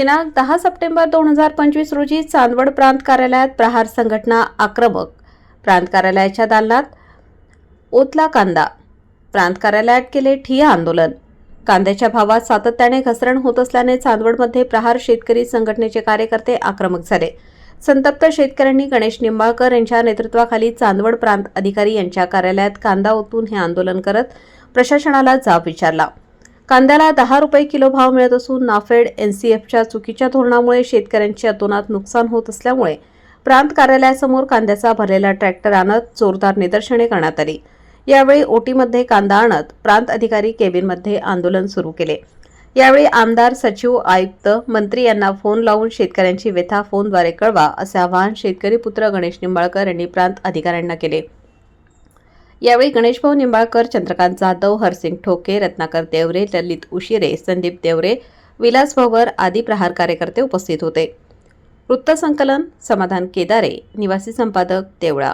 दिनांक दहा सप्टेंबर दोन हजार पंचवीस रोजी चांदवड प्रांत कार्यालयात प्रहार संघटना आक्रमक. प्रांत कार्यालयाच्या दालनात ओतला कांदा. प्रांत कार्यालयात केले ठिया आंदोलन. कांद्याच्या भावात सातत्याने घसरण होत असल्याने चांदवडमध्ये प्रहार शेतकरी संघटनेचे कार्यकर्ते आक्रमक झाले. संतप्त शेतकऱ्यांनी गणेश निंबाळकर यांच्या नेतृत्वाखाली चांदवड प्रांत अधिकारी यांच्या कार्यालयात कांदा ओतून हे आंदोलन करत प्रशासनाला जाब विचारला. कांद्याला दहा रुपये किलो भाव मिळत असून नाफेड एनसीएफच्या चुकीच्या धोरणामुळे शेतकऱ्यांचे अतोनात नुकसान होत असल्यामुळे प्रांत कार्यालयासमोर कांद्याचा भरलेला ट्रॅक्टर आणत जोरदार निदर्शने करण्यात आली. यावेळी ओटीमध्ये कांदा आणत प्रांत अधिकारी केबिनमध्ये आंदोलन सुरू केले. यावेळी आमदार सचिव आयुक्त मंत्री यांना फोन लावून शेतकऱ्यांची व्यथा फोनद्वारे कळवा असे आवाहन शेतकरी पुत्र गणेश निंबाळकर यांनी प्रांत अधिकाऱ्यांना केले. यावेळी गणेशभाऊ निंबाळकर चंद्रकांत जाधव हरसिंग ठोके रत्नाकर देवरे ललित उशिरे संदीप देवरे विलास भवर आदी प्रहार कार्यकर्ते उपस्थित होते. वृत्तसंकलन समाधान केदारे निवासी संपादक देवळा.